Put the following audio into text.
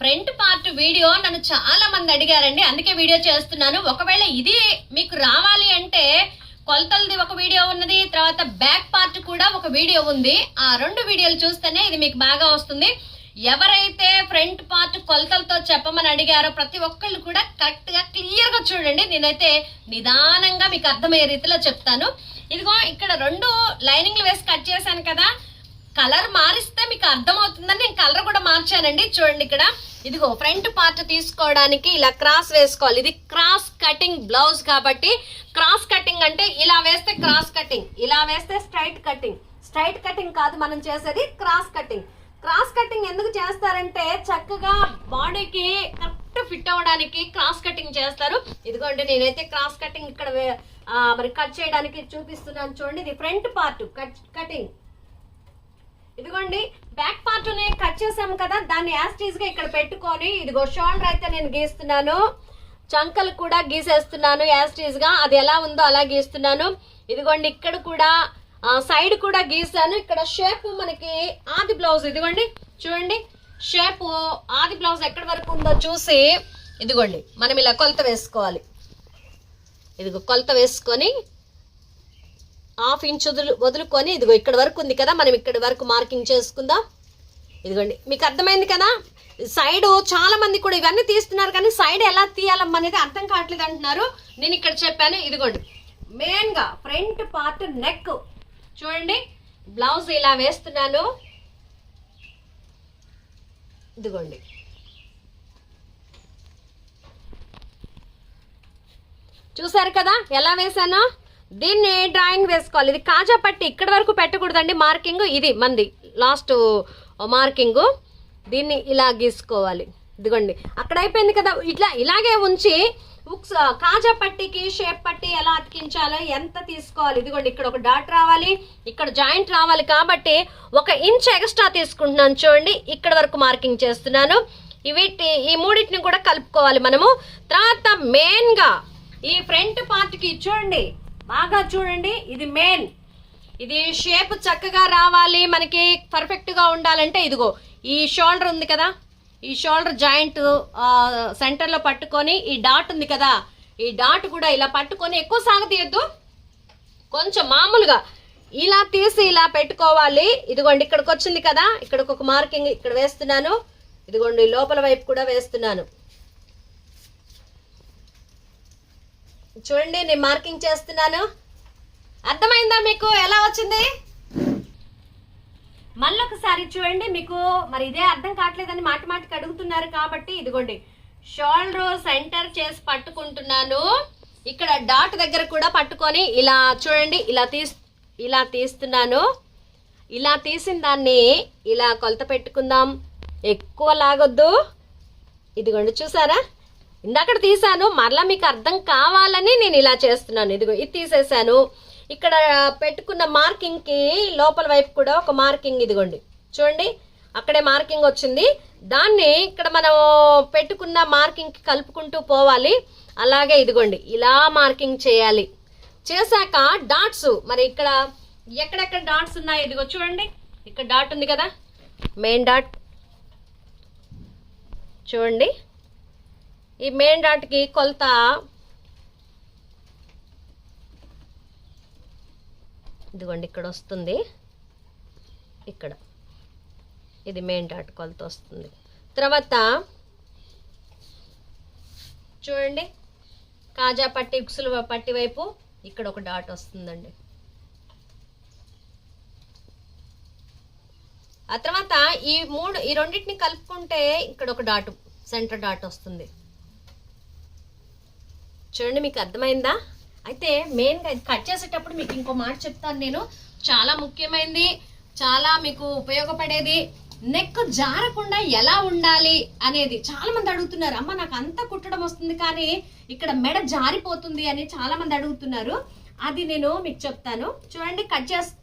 Front part video నన్ను చాలా మంది అడిగారండి. అందుకే వీడియో చేస్తున్నాను. ఒకవేళ ఇది మీకు రావాలి అంటే కొలతలది ఒక వీడియో ఉన్నది తర్వాత బ్యాక్ పార్ట్ కూడా ఒక వీడియో ఉంది. ఆ రెండు వీడియోలు చూస్తేనే ఇది మీకు బాగా వస్తుంది. ఎవరైతే ఫ్రంట్ పార్ట్ కొలతలతో చెప్పమని అడిగారో ప్రతి ఒక్కళ్ళు కూడా కరెక్ట్గా క్లియర్గా చూడండి. నేనైతే నిదానంగా మీకు అర్థమయ్యే రీతిలో చెప్తాను. ఇదిగో ఇక్కడ రెండు లైనింగ్లు వేసి కట్ చేశాను కదా. కలర్ మారిస్తే మీకు అర్థమవుతుందని నేను కలర్ కూడా మార్చానండి. చూడండి ఇక్కడ. ఇదిగో ఫ్రంట్ పార్ట్ తీసుకోవడానికి ఇలా క్రాస్ వేసుకోవాలి. ఇది క్రాస్ కటింగ్ బ్లౌజ్ కాబట్టి క్రాస్ కటింగ్ అంటే ఇలా వేస్తే క్రాస్ కటింగ్ ఇలా వేస్తే స్ట్రైట్ కటింగ్. స్ట్రైట్ కటింగ్ కాదు మనం చేసేది క్రాస్ కటింగ్. క్రాస్ కటింగ్ ఎందుకు చేస్తారంటే చక్కగా బాడీకి కరెక్ట్ ఫిట్ అవ్వడానికి క్రాస్ కటింగ్ చేస్తారు. ఇదిగోండి నేనైతే క్రాస్ కటింగ్ ఇక్కడ మరి కట్ చేయడానికి చూపిస్తున్నాను. చూడండి ఇది ఫ్రంట్ పార్ట్ కట్ కటింగ్. ఇదిగోండి బ్యాక్ పార్ట్ని కట్ చేసాము కదా దాన్ని యాస్టీజ్గా ఇక్కడ పెట్టుకొని ఇదిగో షోల్డర్ అయితే నేను గీస్తున్నాను. చంకలు కూడా గీసేస్తున్నాను యాస్టీజ్గా అది ఎలా ఉందో అలా గీస్తున్నాను. ఇదిగోండి ఇక్కడ కూడా సైడ్ కూడా గీసాను. ఇక్కడ షేప్ మనకి ఆది బ్లౌజ్ ఇదిగోండి చూడండి. షేప్ ఆది బ్లౌజ్ ఎక్కడి వరకు ఉందో చూసి ఇదిగోండి మనం ఇలా కొలత వేసుకోవాలి. ఇదిగో కొలత వేసుకొని హాఫ్ ఇంచ్ వదులు వదులుకొని ఇదిగో ఇక్కడ వరకు ఉంది కదా మనం ఇక్కడ వరకు మార్కింగ్ చేసుకుందాం. ఇదిగోండి మీకు అర్థమైంది కదా? సైడ్ చాలా మంది కూడా ఇవన్నీ తీస్తున్నారు కానీ సైడ్ ఎలా తీయాలమ్మా అనేది అర్థం కావట్లేదు అంటున్నారు. నేను ఇక్కడ చెప్పాను ఇదిగోండి. మెయిన్గా ఫ్రంట్ పార్ట్ నెక్ చూడండి బ్లౌజ్ ఇలా వేస్తున్నాను. ఇదిగోండి. చూసారు కదా ఎలా వేశానో? దీన్ని డ్రాయింగ్ వేసుకోవాలి. ఇది కాజా పట్టి ఇక్కడ వరకు పెట్టకూడదండి. మార్కింగ్ ఇది మంది. Last marking. దీన్ని ఇలా గీసుకోవాలి. ఇదిగోండి. అక్కడ అయిపోయింది కదా. ఇట్లా ఇలాగే ఉంచి ఉక్స్ కాజా పట్టికి షేప్ పట్టి ఎలా అతికించాలో ఎంత తీసుకోవాలి. ఇదిగోండి ఇక్కడ ఒక డాట్ రావాలి. ఇక్కడ జాయింట్ రావాలి కాబట్టి ఒక ఇంచ్ ఎక్స్ట్రా తీసుకుంటున్నాను చూడండి. ఇక్కడ వరకు మార్కింగ్ చేస్తున్నాను. వీటి ఈ మూడింటిని కూడా కలుపుకోవాలి మనము. తర్వాత మెయిన్గా ఈ ఫ్రంట్ పార్ట్కి చూడండి. బాగా చూడండి ఇది మెయిన్ ఇది షేప్ చక్కగా రావాలి మనకి పర్ఫెక్ట్గా ఉండాలంటే ఇదిగో ఈ షోల్డర్ ఉంది కదా ఈ షోల్డర్ జాయింట్ సెంటర్లో పట్టుకొని ఈ డాట్ ఉంది కదా ఈ డాట్ కూడా ఇలా పట్టుకొని ఎక్కువ సాగతీయద్దు కొంచెం మామూలుగా ఇలా తీసి ఇలా పెట్టుకోవాలి. ఇదిగోండి ఇక్కడికి వచ్చింది కదా ఇక్కడికి ఒక మార్కింగ్ ఇక్కడ వేస్తున్నాను. ఇదిగోండి లోపల వైపు కూడా వేస్తున్నాను. చూడండి నేను మార్కింగ్ చేస్తున్నాను. అర్థమైందా మీకు? ఎలా వచ్చింది? మళ్ళీ ఒకసారి చూడండి మీకు. మరి ఇదే అర్థం కావట్లేదని మాటి మాటికి అడుగుతున్నారు కాబట్టి ఇదిగోండి. షోల్డర్ సెంటర్ చేసి పట్టుకుంటున్నాను. ఇక్కడ డాట్ దగ్గర కూడా పట్టుకొని ఇలా చూడండి ఇలా తీస్ ఇలా తీస్తున్నాను. ఇలా తీసిన దాన్ని ఇలా కొలత పెట్టుకుందాం. ఎక్కువ లాగొద్దు. ఇదిగోండి చూసారా? ఇందాక తీసాను మరలా మీకు అర్థం కావాలని నేను ఇలా చేస్తున్నాను. ఇదిగో ఇది తీసేసాను ఇక్కడ పెట్టుకున్న మార్కింగ్కి లోపల వైపు కూడా ఒక మార్కింగ్ ఇదిగోండి. చూడండి అక్కడే మార్కింగ్ వచ్చింది. దాన్ని ఇక్కడ మనం పెట్టుకున్న మార్కింగ్కి కలుపుకుంటూ పోవాలి. అలాగే ఇదిగోండి ఇలా మార్కింగ్ చేయాలి. చేశాక డాట్స్ మరి ఇక్కడ ఎక్కడెక్కడ డాట్స్ ఉన్నాయి? ఇదిగో చూడండి ఇక్కడ డాట్ ఉంది కదా మెయిన్ డాట్ చూడండి ఈ మెయిన్ డాట్కి కొలత. ఇదిగోండి ఇక్కడ వస్తుంది. ఇక్కడ. ఇది మెయిన్ డాట్ కొలత వస్తుంది. తర్వాత చూడండి కాజా పట్టి ఉక్సులు పట్టి వైపు ఇక్కడ ఒక డాట్ వస్తుందండి. ఆ తర్వాత ఈ మూడు ఈ రెండింటిని కలుపుకుంటే ఇక్కడ ఒక డాట్ సెంటర్ డాట్ వస్తుంది. చూడండి మీకు అర్థమైందా? అయితే మెయిన్గా కట్ చేసేటప్పుడు మీకు ఇంకో మాట చెప్తాను నేను. చాలా ముఖ్యమైనది చాలా మీకు ఉపయోగపడేది. నెక్ జారకుండా ఎలా ఉండాలి అనేది చాలా మంది అడుగుతున్నారు. అమ్మ నాకు అంత కుట్టడం వస్తుంది కానీ ఇక్కడ మెడ జారిపోతుంది అని చాలా మంది అడుగుతున్నారు. అది నేను మీకు చెప్తాను. చూడండి కట్ చేస్తా